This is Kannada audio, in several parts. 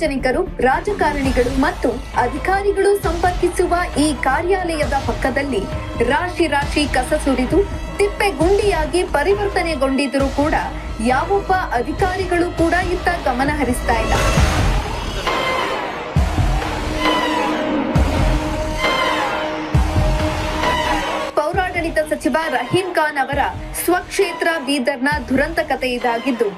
ಸಾರ್ವಜನಿಕರು, ರಾಜಕಾರಣಿಗಳು ಮತ್ತು ಅಧಿಕಾರಿಗಳು ಸಂಪರ್ಕಿಸುವ ಈ ಕಾರ್ಯಾಲಯದ ಪಕ್ಕದಲ್ಲಿ ರಾಶಿ ರಾಶಿ ಕಸ ಸುರಿದು ತಿಪ್ಪೆ ಗುಂಡಿಯಾಗಿ ಪರಿವರ್ತನೆಗೊಂಡಿದ್ರೂ ಕೂಡ ಯಾವೊಬ್ಬ ಅಧಿಕಾರಿಗಳು ಕೂಡ ಇತ್ತ ಗಮನ ಹರಿಸ್ತಾ ಇಲ್ಲ. ಸಚಿವ ರಹೀಂ ಖಾನ್ ಅವರ ಸ್ವಕ್ಷೇತ್ರ ಬೀದರ್ನ ದುರಂತ ಕಥೆ ಇದಾಗಿದ್ದು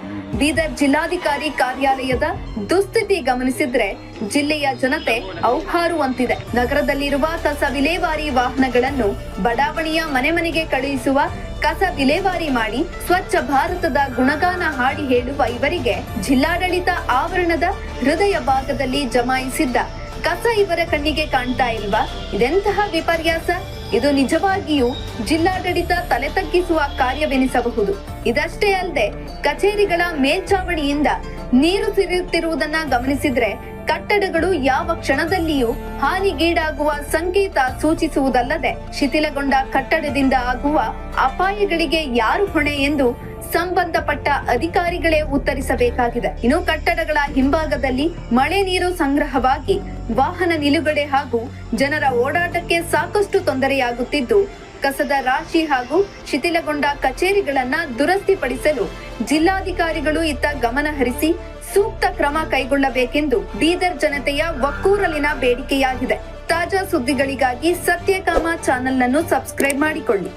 ಬೀದರ್ ಜಿಲ್ಲಾಧಿಕಾರಿ ಕಾರ್ಯಾಲಯದ ದುಸ್ಥಿತಿ ಗಮನಿಸಿದ್ರೆ ಜಿಲ್ಲೆಯ ಜನತೆ ಔಹಾರುವಂತಿದೆ. ನಗರದಲ್ಲಿರುವ ಕಸ ವಿಲೇವಾರಿ ವಾಹನಗಳನ್ನು ಬಡಾವಣೆಯ ಮನೆ ಮನೆಗೆ ಕಳುಹಿಸುವ ಕಸ ವಿಲೇವಾರಿ ಮಾಡಿ ಸ್ವಚ್ಛ ಭಾರತದ ಗುಣಗಾನ ಹಾಡಿ ಹೇಳುವ ಇವರಿಗೆ ಜಿಲ್ಲಾಡಳಿತ ಆವರಣದ ಹೃದಯ ಭಾಗದಲ್ಲಿ ಜಮಾಯಿಸಿದ್ದ ಕಸ ಇವರ ಕಣ್ಣಿಗೆ ಕಾಣ್ತಾ ಇಲ್ವಾ? ಇದೆಂತಹ ವಿಪರ್ಯಾಸ? ಇದು ನಿಜವಾಗಿಯೂ ಜಿಲ್ಲಾಡಳಿತ ತಲೆ ತಗ್ಗಿಸುವ ಕಾರ್ಯವೆನಿಸಬಹುದು. ಇದಷ್ಟೇ ಅಲ್ಲದೆ ಕಚೇರಿಗಳ ಮೇಲ್ಚಾವಣಿಯಿಂದ ನೀರು ಸಿರಿಯುತ್ತಿರುವುದನ್ನ ಗಮನಿಸಿದ್ರೆ ಕಟ್ಟಡಗಳು ಯಾವ ಕ್ಷಣದಲ್ಲಿಯೂ ಹಾನಿಗೀಡಾಗುವ ಸಂಕೇತ ಸೂಚಿಸುವುದಲ್ಲದೆ ಶಿಥಿಲಗೊಂಡ ಕಟ್ಟಡದಿಂದ ಆಗುವ ಅಪಾಯಗಳಿಗೆ ಯಾರು ಹೊಣೆ ಎಂದು ಸಂಬಂಧಪಟ್ಟ ಅಧಿಕಾರಿಗಳೇ ಉತ್ತರಿಸಬೇಕಾಗಿದೆ. ಇನ್ನು ಕಟ್ಟಡಗಳ ಹಿಂಭಾಗದಲ್ಲಿ ಮಳೆ ನೀರು ಸಂಗ್ರಹವಾಗಿ ವಾಹನ ನಿಲುಗಡೆ ಹಾಗೂ ಜನರ ಓಡಾಟಕ್ಕೆ ಸಾಕಷ್ಟು ತೊಂದರೆಯಾಗುತ್ತಿದ್ದು ಕಸದ ರಾಶಿ ಹಾಗೂ ಶಿಥಿಲಗೊಂಡ ಕಚೇರಿಗಳನ್ನ ದುರಸ್ತಿಪಡಿಸಲು ಜಿಲ್ಲಾಧಿಕಾರಿಗಳು ಇತ್ತ ಗಮನ ಹರಿಸಿ ಸೂಕ್ತ ಕ್ರಮ ಕೈಗೊಳ್ಳಬೇಕೆಂದು ಬೀದರ್ ಜನತೆಯ ಒಕ್ಕೂರಲಿನ ಬೇಡಿಕೆಯಾಗಿದೆ. ತಾಜಾ ಸುದ್ದಿಗಳಿಗಾಗಿ ಸತ್ಯಕಾಮ ಚಾನೆಲ್ ಅನ್ನು ಸಬ್ಸ್ಕ್ರೈಬ್ ಮಾಡಿಕೊಳ್ಳಿ.